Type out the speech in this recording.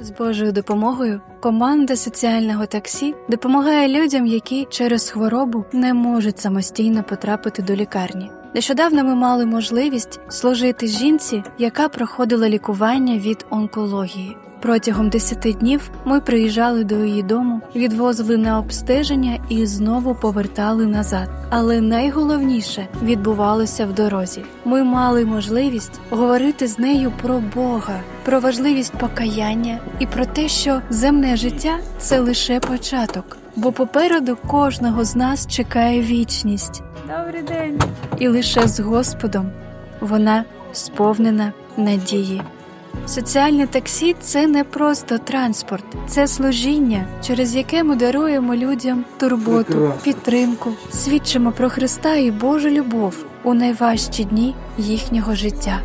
З Божою допомогою команда соціального таксі допомагає людям, які через хворобу не можуть самостійно потрапити до лікарні. Нещодавно ми мали можливість служити жінці, яка проходила лікування від онкології. Протягом 10 днів ми приїжджали до її дому, відвозили на обстеження і знову повертали назад. Але найголовніше відбувалося в дорозі. Ми мали можливість говорити з нею про Бога, про важливість покаяння і про те, що земне життя це лише початок, бо попереду кожного з нас чекає вічність. Добрий день. І лише з Господом вона сповнена надії. Соціальне таксі це не просто транспорт, це служіння, через яке ми даруємо людям турботу, підтримку, свідчимо про Христа і Божу любов у найважчі дні їхнього життя.